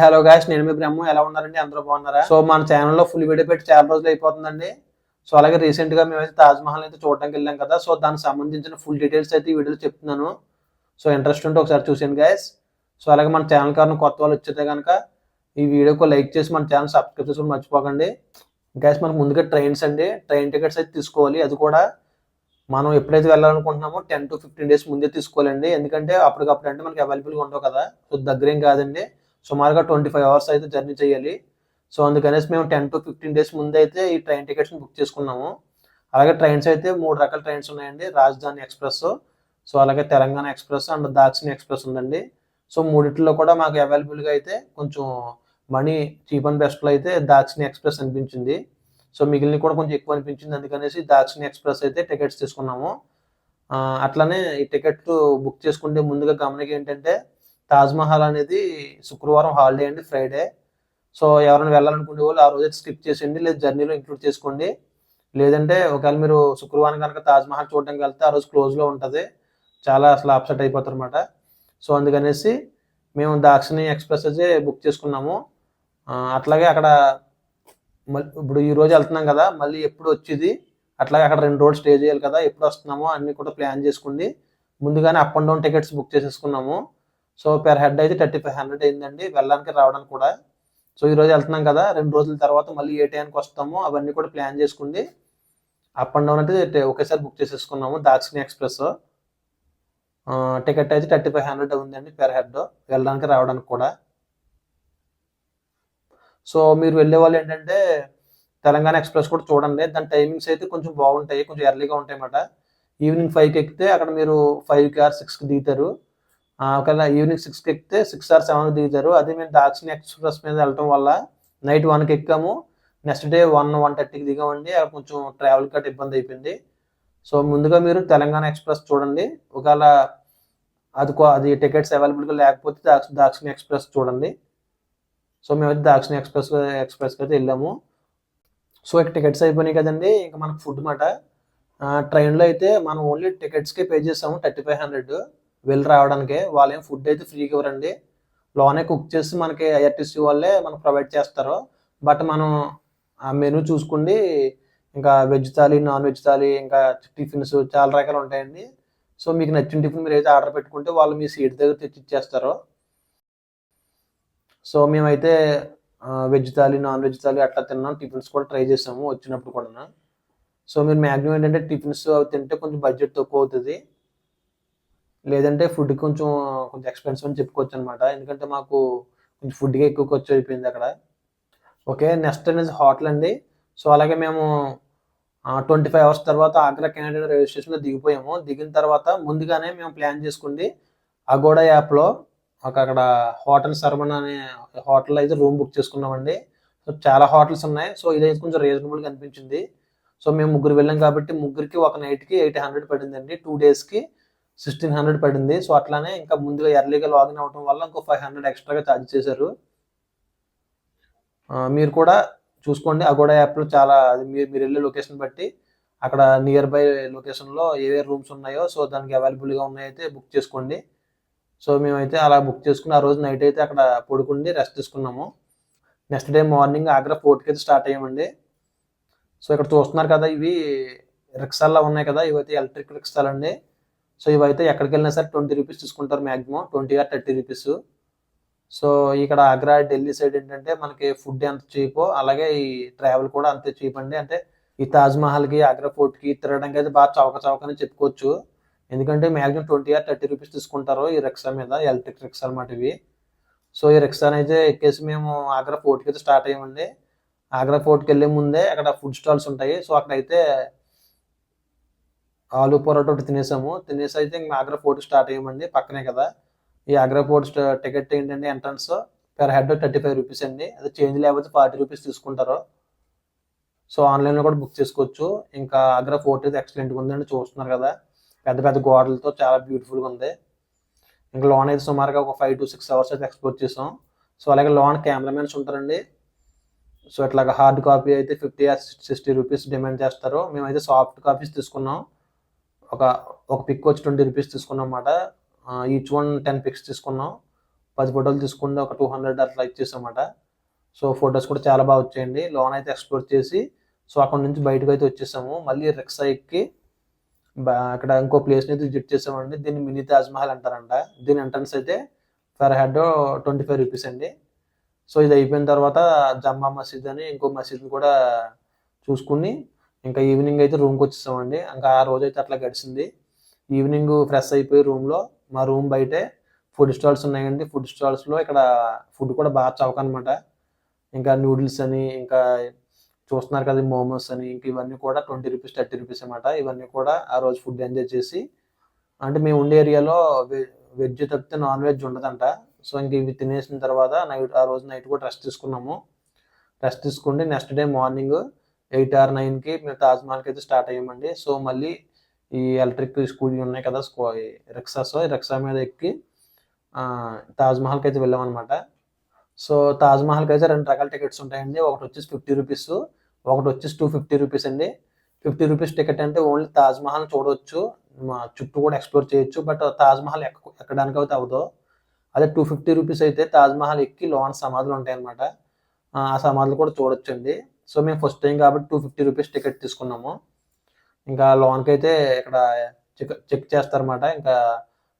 Hello guys నేను మీ బ్రహ్మ. ఎలా ఉన్నారండి? అందరూ బాగున్నారా? సో మన ఛానల్లో ఫుల్ వీడియో పెట్టి చాలా రోజులు అయిపోతుందండి. సో అలాగే రీసెంట్గా మేమైతే తాజ్ మహల్ అయితే చూడడానికి వెళ్ళాం కదా. సో దానికి సంబంధించిన ఫుల్ డీటెయిల్స్ అయితే ఈ వీడియోలో చెప్తున్నాను. సో ఇంట్రెస్ట్ ఉంటే ఒకసారి చూసాను గాయస్. సో అలాగే మన ఛానల్ కారణం కొత్త వాళ్ళు వచ్చితే కనుక ఈ వీడియోకి లైక్ చేసి మన ఛానల్ సబ్స్క్రైబ్ చేసుకుని మర్చిపోకండి. గాయస్ మనకు ముందుగా ట్రైన్స్ అండి. ట్రైన్ టికెట్స్ అయితే తీసుకోవాలి. అది కూడా మనం ఎప్పుడైతే వెళ్ళాలనుకుంటున్నామో టెన్ టు ఫిఫ్టీన్ డేస్ ముందే తీసుకోవాలండి. ఎందుకంటే అప్పటికప్పుడు అంటే మనకి అవైలబుల్గా ఉండవు కదా. సో దగ్గరేం కాదండి. సుమారుగా ట్వంటీ ఫైవ్ అవర్స్ అయితే జర్నీ చేయాలి. సో అందుకనేసి మేము టెన్ టు ఫిఫ్టీన్ డేస్ ముందే అయితే ఈ ట్రైన్ టికెట్స్ని బుక్ చేసుకున్నాము. అలాగే ట్రైన్స్ అయితే మూడు రకాల ట్రైన్స్ ఉన్నాయండి. రాజధాని ఎక్స్ప్రెస్ సో అలాగే Telangana express and Dakshin express ఉందండి. సో మూడిట్లో కూడా మాకు అవైలబుల్గా అయితే కొంచెం మనీ చీప్ అండ్ బెస్ట్లో అయితే దాక్షిణి ఎక్స్ప్రెస్ అనిపించింది. సో మిగిలిన కూడా కొంచెం ఎక్కువ అనిపించింది. అందుకనేసి దాక్షిణి ఎక్స్ప్రెస్ అయితే టికెట్స్ తీసుకున్నాము. అట్లానే ఈ టికెట్ బుక్ చేసుకుంటే ముందుగా గమనిక ఏంటంటే తాజ్మహల్ అనేది శుక్రవారం హాలిడే అండి ఫ్రైడే సో ఎవరైనా వెళ్ళాలనుకునే వాళ్ళు ఆ రోజు స్కిప్ చేసేయండి లేదా జర్నీలో ఇంక్లూడ్ చేసుకోండి. లేదంటే ఒకవేళ మీరు శుక్రవారం కనుక తాజ్మహల్ చూడడం చూడడానికి వెళ్తే ఆ రోజు క్లోజ్లో ఉంటుంది. చాలా అసలు అప్సెట్ అయిపోతారు అనమాట సో అందుకనేసి మేము దాక్షిణి ఎక్స్ప్రెస్ అయితే బుక్ చేసుకున్నాము అట్లాగే అక్కడ మళ్ళీ ఇప్పుడు ఈ రోజు వెళ్తున్నాం కదా మళ్ళీ ఎప్పుడు వచ్చేది? అట్లాగే అక్కడ రెండు రోజులు స్టే చేయాలి కదా ఎప్పుడు వస్తున్నామో అన్నీ కూడా ప్లాన్ చేసుకోండి ముందుగానే up and down tickets book చేసేసుకున్నాము. సో పెర్ హెడ్ అయితే థర్టీ ఫైవ్ హండ్రెడ్ అయిందండి. వెళ్ళడానికి రావడానికి కూడా. సో ఈ రోజు వెళ్తున్నాం కదా రెండు రోజుల తర్వాత మళ్ళీ ఏ టైంకి వస్తాము అవన్నీ కూడా ప్లాన్ చేసుకోండి అప్ అండ్ డౌన్ అయితే ఒకేసారి బుక్ చేసేసుకున్నాము దాక్షిణి ఎక్స్ప్రెస్. టికెట్ అయితే థర్టీ ఫైవ్ హండ్రెడ్ ఉందండి పెర్ హెడ్ వెళ్ళడానికి రావడానికి కూడా. సో మీరు వెళ్ళే వాళ్ళు ఏంటంటే తెలంగాణ ఎక్స్ప్రెస్ కూడా చూడండి. దాని టైమింగ్స్ అయితే కొంచెం బాగుంటాయి కొంచెం ఎర్లీగా ఉంటాయి అన్నమాట ఈవినింగ్ ఫైవ్కి ఎక్కితే అక్కడ మీరు ఫైవ్కి ఆర్ సిక్స్కి దిగుతారు. ఒకవేళ ఈవినింగ్ సిక్స్కి ఎక్కితే సిక్స్ ఆర్ సెవెన్కి దిగుతారు. అదే మేము దాక్షిణి ఎక్స్ప్రెస్ మీద వెళ్ళటం వల్ల నైట్ వన్కి ఎక్కాము. నెక్స్ట్ డే వన్ వన్ థర్టీకి దిగామండి. అక్కడ కొంచెం ట్రావెల్ కట్ ఇబ్బంది అయిపోయింది. సో ముందుగా మీరు తెలంగాణ ఎక్స్ప్రెస్ చూడండి. ఒకవేళ అది అది టికెట్స్ అవైలబుల్గా లేకపోతే దాక్ష- దాక్షిణి ఎక్స్ప్రెస్ చూడండి. సో మేమైతే దాక్షిణి ఎక్స్ప్రెస్ ఎక్స్ప్రెస్కి అయితే వెళ్ళాము. సో ఇక టికెట్స్ అయిపోయినాయి కదండి. ఇంకా మనకు ఫుడ్ మాట. ట్రైన్లో అయితే మనం ఓన్లీ టికెట్స్కే పే చేసాము. Thirty five hundred. వెళ్ళి రావడానికి వాళ్ళు ఏం ఫుడ్ అయితే ఫ్రీగా ఇవ్వరండి. లోనే కుక్ చేసి మనకి ఐఆర్టీసీ వాళ్ళే మనకు ప్రొవైడ్ చేస్తారు. బట్ మనం ఆ మెనూ చూసుకోండి ఇంకా veg thali non veg thali ఇంకా టిఫిన్స్ చాలా రకాలు ఉంటాయండి. సో మీకు నచ్చిన టిఫిన్ మీరు అయితే ఆర్డర్ పెట్టుకుంటే వాళ్ళు మీ సీట్ దగ్గర తెచ్చి ఇచ్చేస్తారు. సో మేమైతే veg thali non veg thali అట్లా తిన్నాం. టిఫిన్స్ కూడా ట్రై చేసాము వచ్చినప్పుడు కూడా సో మీరు మ్యాక్సిమం ఏంటంటే టిఫిన్స్ అవి తింటే కొంచెం బడ్జెట్ తక్కువ అవుతుంది. లేదంటే ఫుడ్ కొంచెం కొంచెం ఎక్స్పెన్సివ్ అని చెప్పుకోవచ్చు అనమాట ఎందుకంటే మాకు కొంచెం ఫుడ్గా ఎక్కువ ఖర్చు అయిపోయింది అక్కడ. ఓకే నెక్స్ట్ అనేది హోటల్ అండి. సో అలాగే మేము ట్వంటీ ఫైవ్ అవర్స్ తర్వాత ఆగ్రా కెనడా రైల్వే స్టేషన్లో దిగిపోయాము. దిగిన తర్వాత ముందుగానే మేము ప్లాన్ చేసుకుంది అగోడా యాప్లో ఒక అక్కడ హోటల్ సర్వన్ అనే హోటల్ అయితే రూమ్ బుక్ చేసుకున్నామండి. సో చాలా హోటల్స్ ఉన్నాయి. సో ఇదైతే కొంచెం రీజనబుల్గా అనిపించింది. సో మేము ముగ్గురు వెళ్ళాం కాబట్టి ముగ్గురికి ఒక నైట్కి ఎయిట్ హండ్రెడ్ పడిందండి. టూ డేస్కి సిక్స్టీన్ హండ్రెడ్ పడింది. సో అట్లానే ఇంకా ముందుగా ఎర్లీగా లాగిన్ అవ్వడం వల్ల ఇంకో ఫైవ్ హండ్రెడ్ ఎక్స్ట్రాగా ఛార్జ్ చేశారు. మీరు కూడా చూసుకోండి. అగోడా యాప్లో చాలా అది మీరు మీరు వెళ్ళే లొకేషన్ బట్టి అక్కడ నియర్ బై లొకేషన్లో ఏవే రూమ్స్ ఉన్నాయో సో దానికి అవైలబుల్గా ఉన్నాయైతే బుక్ చేసుకోండి. సో మేమైతే అలా బుక్ చేసుకుని ఆ రోజు నైట్ అయితే అక్కడ పడుకుండి రెస్ట్ తీసుకున్నాము. నెక్స్ట్ డే మార్నింగ్ ఆగ్రా ఫోర్ట్కి అయితే స్టార్ట్ అయ్యామండి. సో ఇక్కడ చూస్తున్నారు కదా ఇవి రిక్షాల్లో ఉన్నాయి కదా ఇవైతే ఎలక్ట్రిక్ రిక్సాలండి అండి సో ఇవైతే ఎక్కడికి వెళ్ళినా సరే ట్వంటీ రూపీస్ తీసుకుంటారు maximum twenty or thirty rupees. So ఇక్కడ ఆగ్రా ఢిల్లీ సైడ్ ఏంటంటే మనకి ఫుడ్ ఎంత చీపో అలాగే ఈ ట్రావెల్ కూడా అంతే చీప్ అండి. అంటే ఈ తాజ్ మహల్కి ఆగ్రా ఫోర్ట్కి తిరగడానికి అయితే బాగా చౌక చౌక అని చెప్పుకోవచ్చు. ఎందుకంటే maximum twenty or thirty rupees తీసుకుంటారు ఈ రిక్షా మీద ఎలక్ట్రిక్ రిక్షా అనమాట ఇవి. సో ఈ రిక్షాని అయితే ఎక్కేసి మేము ఆగ్రా ఫోర్ట్కి అయితే స్టార్ట్ అయ్యామండి. ఆగ్రా ఫోర్ట్కి వెళ్ళే ముందే అక్కడ ఫుడ్ స్టాల్స్ ఉంటాయి. సో అక్కడైతే ఆలు పొరోటా ఒకటి తినేసాము. తినేసి అయితే ఇంకా ఆగ్రా ఫోర్ట్ స్టార్ట్ అయ్యామండి పక్కనే కదా. ఈ ఆగ్రా ఫోర్ట్ టికెట్ ఏంటంటే entrance per head thirty five rupees అండి. అది చేంజ్ లేకపోతే ఫార్టీ రూపీస్ తీసుకుంటారు. సో ఆన్లైన్లో కూడా బుక్ చేసుకోవచ్చు. ఇంకా ఆగ్రా ఫోర్ట్ అయితే ఎక్సలెంట్గా ఉందండి చూస్తున్నారు కదా. పెద్ద పెద్ద గోడలతో చాలా బ్యూటిఫుల్గా ఉంది. ఇంకా లోన్ అయితే సుమారుగా ఒక ఫైవ్ టు సిక్స్ అవర్స్ అయితే ఎక్స్పోర్ట్ చేసాం. సో అలాగే లోన్ కెమెరామెన్స్ ఉంటారండి. సో ఇట్లాగా హార్డ్ కాపీ అయితే ఫిఫ్టీ సిక్స్టీ రూపీస్ డిమాండ్ చేస్తారు. మేమైతే సాఫ్ట్ కాపీస్ తీసుకున్నాం. ఒక ఒక పిక్ వచ్చి ట్వంటీ రూపీస్ తీసుకున్నాం అన్నమాట ఈచ్ వన్ టెన్ పిక్స్ తీసుకున్నాం. పది ఫోటోలు తీసుకుంటే ఒక టూ హండ్రెడ్ అట్లా ఇచ్చేసామాట సో ఫొటోస్ కూడా చాలా బాగా వచ్చాయండి. లోన్ అయితే ఎక్స్ప్లోర్ చేసి సో అక్కడ నుంచి బయటకు అయితే వచ్చేసాము. మళ్ళీ రిక్సా ఎక్కి బా- అక్కడ ఇంకో ప్లేస్ని అయితే విజిట్ చేసామండి దీన్ని మినీ తాజ్ మహల్ అంటారంట. దీని ఎంట్రన్స్ అయితే per head twenty five rupees అండి. సో ఇది అయిపోయిన తర్వాత జమ్మా మసీద్ అని ఇంకో మసీద్ని కూడా చూసుకుని ఇంకా ఈవినింగ్ అయితే రూమ్కి వచ్చేసామండి. ఇంకా ఆ రోజు అయితే అట్లా గడిచింది. ఈవినింగ్ ఫ్రెష్ అయిపోయి రూమ్లో మా రూమ్ బయటే ఫుడ్ స్టాల్స్ ఉన్నాయండి. ఫుడ్ స్టాల్స్లో ఇక్కడ ఫుడ్ కూడా బాగా చవక అనమాట ఇంకా నూడిల్స్ అని ఇంకా చూస్తున్నారు కదా మోమోస్ అని ఇంక ఇవన్నీ కూడా ట్వంటీ రూపీస్ థర్టీ రూపీస్ అనమాట ఇవన్నీ కూడా ఆ రోజు ఫుడ్ ఎంజాయ్ చేసి అంటే మేము ఉండే ఏరియాలో వెజ్ తప్పితే నాన్ వెజ్ ఉండదంట. సో ఇంక ఇవి తినేసిన తర్వాత నైట్ ఆ రోజు నైట్ కూడా రెస్ట్ తీసుకున్నాము. రెస్ట్ తీసుకుంటే next day morning eight or నైన్కి మీరు తాజ్మహల్కి అయితే స్టార్ట్ అయ్యామండి. సో మళ్ళీ ఈ ఎలక్ట్రిక్ స్కూటీ ఉన్నాయి కదా స్కూ రిక్సాస్ రిక్షా మీద ఎక్కి తాజ్మహల్కి అయితే వెళ్ళాం అనమాట సో తాజ్మహల్కి అయితే రెండు రకాల టికెట్స్ ఉంటాయండి. ఒకటి వచ్చేసి ఫిఫ్టీ రూపీస్ ఒకటి వచ్చేసి టూ ఫిఫ్టీ రూపీస్ అండి. ఫిఫ్టీ రూపీస్ టికెట్ అంటే ఓన్లీ తాజ్మహల్ చూడవచ్చు మా చుట్టూ కూడా ఎక్స్ప్లోర్ చేయొచ్చు బట్ తాజ్మహల్ ఎక్క ఎక్కడానికి అయితే అవదు అదే టూ ఫిఫ్టీ రూపీస్ అయితే తాజ్మహల్ ఎక్కి లోన్ సమాధులు ఉంటాయి అనమాట ఆ సమాధులు కూడా చూడొచ్చండి. సో మేము ఫస్ట్ టైం కాబట్టి టూ ఫిఫ్టీ రూపీస్ టికెట్ తీసుకున్నాము. ఇంకా లోన్కి అయితే ఇక్కడ చెక్ చెక్ చేస్తారన్నమాట. ఇంకా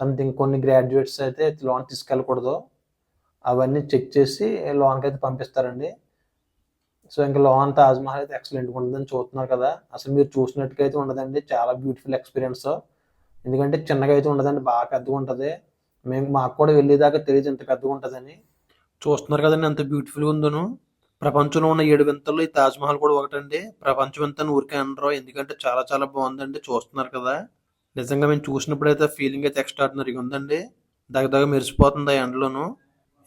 సంథింగ్ కొన్ని గ్రాడ్యుయేట్స్ అయితే లోన్ తీసుకెళ్ళకూడదు. అవన్నీ చెక్ చేసి లోన్కి అయితే పంపిస్తారండి. సో ఇంకా లోన్ తాజ్మహల్ అయితే ఎక్సలెంట్గా ఉంటుందని చూస్తున్నారు కదా. అసలు మీరు చూసినట్టుగా అయితే ఉండదండి. చాలా బ్యూటిఫుల్ ఎక్స్పీరియన్స్ ఎందుకంటే చిన్నగా అయితే ఉండదండి. బాగా పెద్దగా ఉంటుంది. మేము మాకు కూడా వెళ్ళేదాకా తెలియదు ఎంత పెద్దగా ఉంటుందని. చూస్తున్నారు కదండి ఎంత బ్యూటిఫుల్గా ఉందను. ప్రపంచంలో ఉన్న ఏడు వింతల్లో ఈ తాజ్ మహల్ కూడా ఒకటండి. ప్రపంచ వింతని ఊరికే అనరు. ఎందుకంటే చాలా చాలా బాగుందండి. చూస్తున్నారు కదా. నిజంగా మేము చూసినప్పుడైతే ఫీలింగ్ అయితే ఎక్స్ట్రాడినరీగా ఉందండి. దగ్గర మెరిసిపోతుంది ఆ ఎండలోను.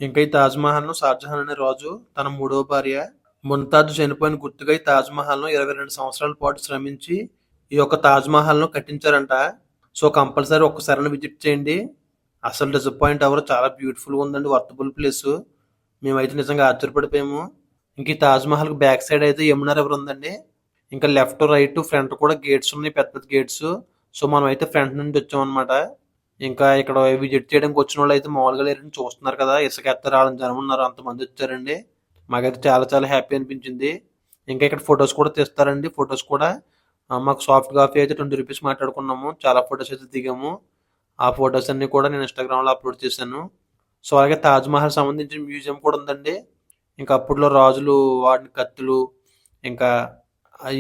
ఇంకా ఈ తాజ్ మహల్ అనే రాజు తన మూడవ భార్య ముంతాజ్ చనిపోయిన గుర్తుగా ఈ తాజ్ ఇరవై రెండు సంవత్సరాల పాటు శ్రమించి ఈ యొక్క తాజ్ కట్టించారంట. సో కంపల్సరీ ఒక్కసారి విజిట్ చేయండి. అసలు డిసప్పాయింట్ ఎవరు చాలా బ్యూటిఫుల్గా ఉందండి. వర్తబుల్ ప్లేస్ మేమైతే నిజంగా ఆశ్చర్యపడిపోయాము. ఇంక ఈ తాజ్ మహల్ బ్యాక్ సైడ్ అయితే యమునా రివర్ ఉందండి? ఇంకా లెఫ్ట్ రైట్ ఫ్రంట్ కూడా గేట్స్ ఉన్నాయి పెద్ద పెద్ద గేట్స్. సో మనం అయితే ఫ్రంట్ నుండి వచ్చాం అనమాట ఇంకా ఇక్కడ విజిట్ చేయడానికి వచ్చిన వాళ్ళు అయితే మామూలుగా లేరని చూస్తున్నారు కదా. ఇసుక ఎత్త రావడం జనం ఉన్నారు అంతమంది వచ్చారండి. మాకైతే చాలా చాలా హ్యాపీ అనిపించింది. ఇంకా ఇక్కడ ఫొటోస్ కూడా తీస్తారండి ఫొటోస్ కూడా. మాకు సాఫ్ట్ కాఫీ అయితే ట్వంటీ రూపీస్ మాట్లాడుకున్నాము. చాలా ఫొటోస్ అయితే దిగాము. ఆ ఫొటోస్ అన్ని కూడా నేను ఇన్స్టాగ్రామ్లో అప్లోడ్ చేశాను. సో అలాగే తాజ్మహల్ సంబంధించిన మ్యూజియం కూడా ఉందండి. ఇంకా అప్పట్లో రాజులు వాడిన కత్తులు ఇంకా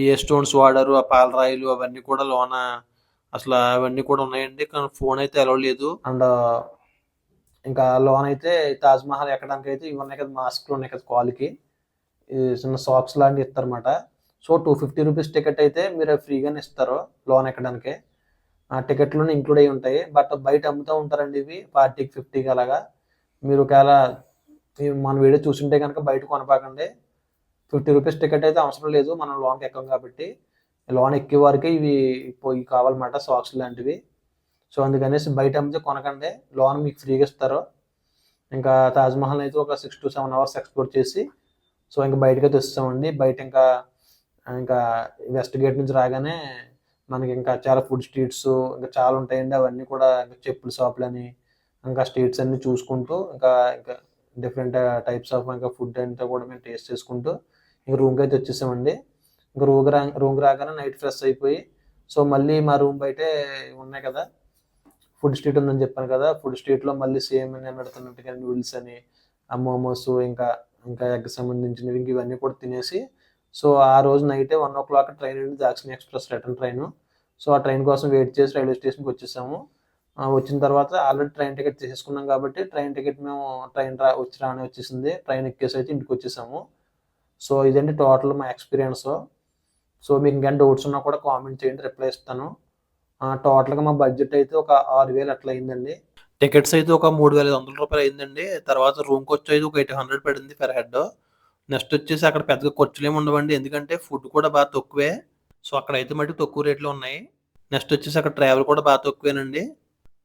ఏ స్టోన్స్ వాడారు ఆ పాలరాయిలు అవన్నీ కూడా లోన అసలు అవన్నీ కూడా ఉన్నాయండి. కానీ ఫోన్ అయితే అలవ్ లేదు. అండ్ ఇంకా లోన్ అయితే తాజ్ మహల్ ఎక్కడానికి అయితే ఇవి ఉన్నాయి కదా మాస్క్లు ఉన్నాయి కదా కాల్కి. చిన్న సాక్స్ లాంటివి ఇస్తారన్నమాట. So two fifty rupees ticket అయితే మీరు ఫ్రీగానే ఇస్తారు లోన్ ఎక్కడానికి. ఆ టికెట్లోనే ఇంక్లూడ్ అయి ఉంటాయి. బట్ బయట అమ్ముతూ ఉంటారండి ఇవి ఫార్టీకి ఫిఫ్టీకి అలాగా. మీరు ఒకవేళ మన వీడియో చూసుంటే కనుక బయట కొనపాకండి. ఫిఫ్టీ రూపీస్ టికెట్ అయితే అవసరం లేదు. మనం లోన్కి ఎక్కం కాబట్టి. లోన్ ఎక్కే వారికి ఇవి పోయి కావాలన్నమాట సాక్స్ లాంటివి. సో అందుకనేసి బయట అమ్మితే కొనకండి. లోన్ మీకు ఫ్రీగా ఇస్తారు. ఇంకా తాజ్మహల్ అయితే ఒక six to seven hours explore చేసి సో ఇంకా బయటకి తెస్తామండి. బయట ఇంకా ఇంకా వెస్ట్ గేట్ నుంచి రాగానే మనకి ఇంకా చాలా ఫుడ్ స్ట్రీట్స్ ఇంకా చాలా ఉంటాయండి. అవన్నీ కూడా ఇంకా చెప్పుల షాపులని ఇంకా స్ట్రీట్స్ అన్ని చూసుకుంటూ ఇంకా ఇంకా డిఫరెంట్ టైప్స్ ఆఫ్ ఇంకా ఫుడ్ అంతా కూడా మేము టేస్ట్ చేసుకుంటూ ఇంకా రూమ్కి అయితే వచ్చేసామండి. ఇంకా రూమ్ రా రూమ్కి రాగానే నైట్ ఫ్రెష్ అయిపోయి సో మళ్ళీ మా రూమ్ బయటే ఉన్నాయి కదా. ఫుడ్ స్ట్రీట్ ఉందని చెప్పాను కదా. ఫుడ్ స్ట్రీట్లో మళ్ళీ సేమ్ నేను పెడుతున్నట్టుగా నూడిల్స్ అని ఆ మోమోస్ ఇంకా ఇంకా ఎగ్ సంబంధించినవి ఇంక ఇవన్నీ కూడా తినేసి సో ఆ రోజు నైటే వన్ ఓ క్లాక్ ట్రైన్ అండి Dakshin express return train so ఆ ట్రైన్ కోసం వెయిట్ చేసి రైల్వే స్టేషన్కి వచ్చేసాము. వచ్చిన తర్వాత ఆల్రెడీ ట్రైన్ టికెట్ తీసేసుకున్నాం కాబట్టి ట్రైన్ టికెట్ మేము ట్రైన్ రా వచ్చి రాని వచ్చేసింది. ట్రైన్ ఎక్కేసి అయితే ఇంటికి వచ్చేసాము. సో ఇదండి టోటల్ మా ఎక్స్పీరియన్స్. సో మీకు ఇంకా డౌట్స్ ఉన్నా కూడా కామెంట్ చేయండి రిప్లై ఇస్తాను. టోటల్గా మా బడ్జెట్ అయితే ఒక ఆరు వేలు అట్లా అయిందండి. టికెట్స్ అయితే ఒక మూడు వేల ఐదు వందల రూపాయలు అయిందండి. తర్వాత రూమ్కి వచ్చి అయితే ఒక ఎయిట్ హండ్రెడ్ పడింది పర్ హెడ్ నెక్స్ట్ వచ్చేసి అక్కడ పెద్దగా ఖర్చులు ఏమి ఉండవండి. ఎందుకంటే ఫుడ్ కూడా బాగా తక్కువే. సో అక్కడ అయితే మటుకు తక్కువ రేట్లో ఉన్నాయి. నెక్స్ట్ వచ్చేసి అక్కడ ట్రావెల్ కూడా బాగా తక్కువేనండి.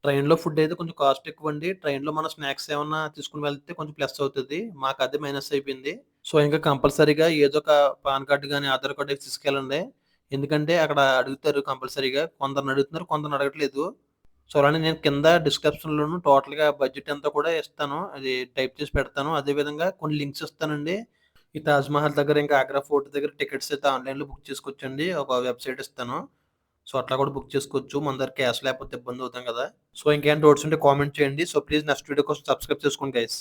ట్రైన్లో ఫుడ్ అయితే కొంచెం కాస్ట్ ఎక్కువ అండి ట్రైన్లో మన స్నాక్స్ ఏమన్నా తీసుకుని వెళ్తే కొంచెం ప్లస్ అవుతుంది. మాకు అదే మైనస్ అయిపోయింది. సో ఇంకా కంపల్సరీగా ఏదో ఒక పాన్ కార్డు కానీ ఆధార్ కార్డు తీసుకెళ్ళండి. ఎందుకంటే అక్కడ అడుగుతారు కంపల్సరీగా. కొందరిని అడుగుతున్నారు కొందరిని అడగట్లేదు. సో అలానే నేను కింద డిస్క్రిప్షన్లోను టోటల్గా బడ్జెట్ అంతా కూడా ఇస్తాను. అది టైప్ చేసి పెడతాను. అదేవిధంగా కొన్ని లింక్స్ ఇస్తానండి. ఈ తాజ్మహల్ దగ్గర ఇంకా ఆగ్రా ఫోర్ట్ దగ్గర టికెట్స్ అయితే ఆన్లైన్లో బుక్ చేసుకోవచ్చండి ఒక వెబ్సైట్ ఇస్తాను. సో అట్లా కూడా బుక్ చేసుకోవచ్చు. మన దగ్గర క్యాష్ లేకపోతే ఇబ్బంది అవుతాం కదా. సో ఇంకేం డౌట్స్ ఉంటే కామెంట్ చేయండి. సో ప్లీజ్ నెక్స్ట్ వీడియో కోసం సబ్స్క్రైబ్ చేసుకోండి గైస్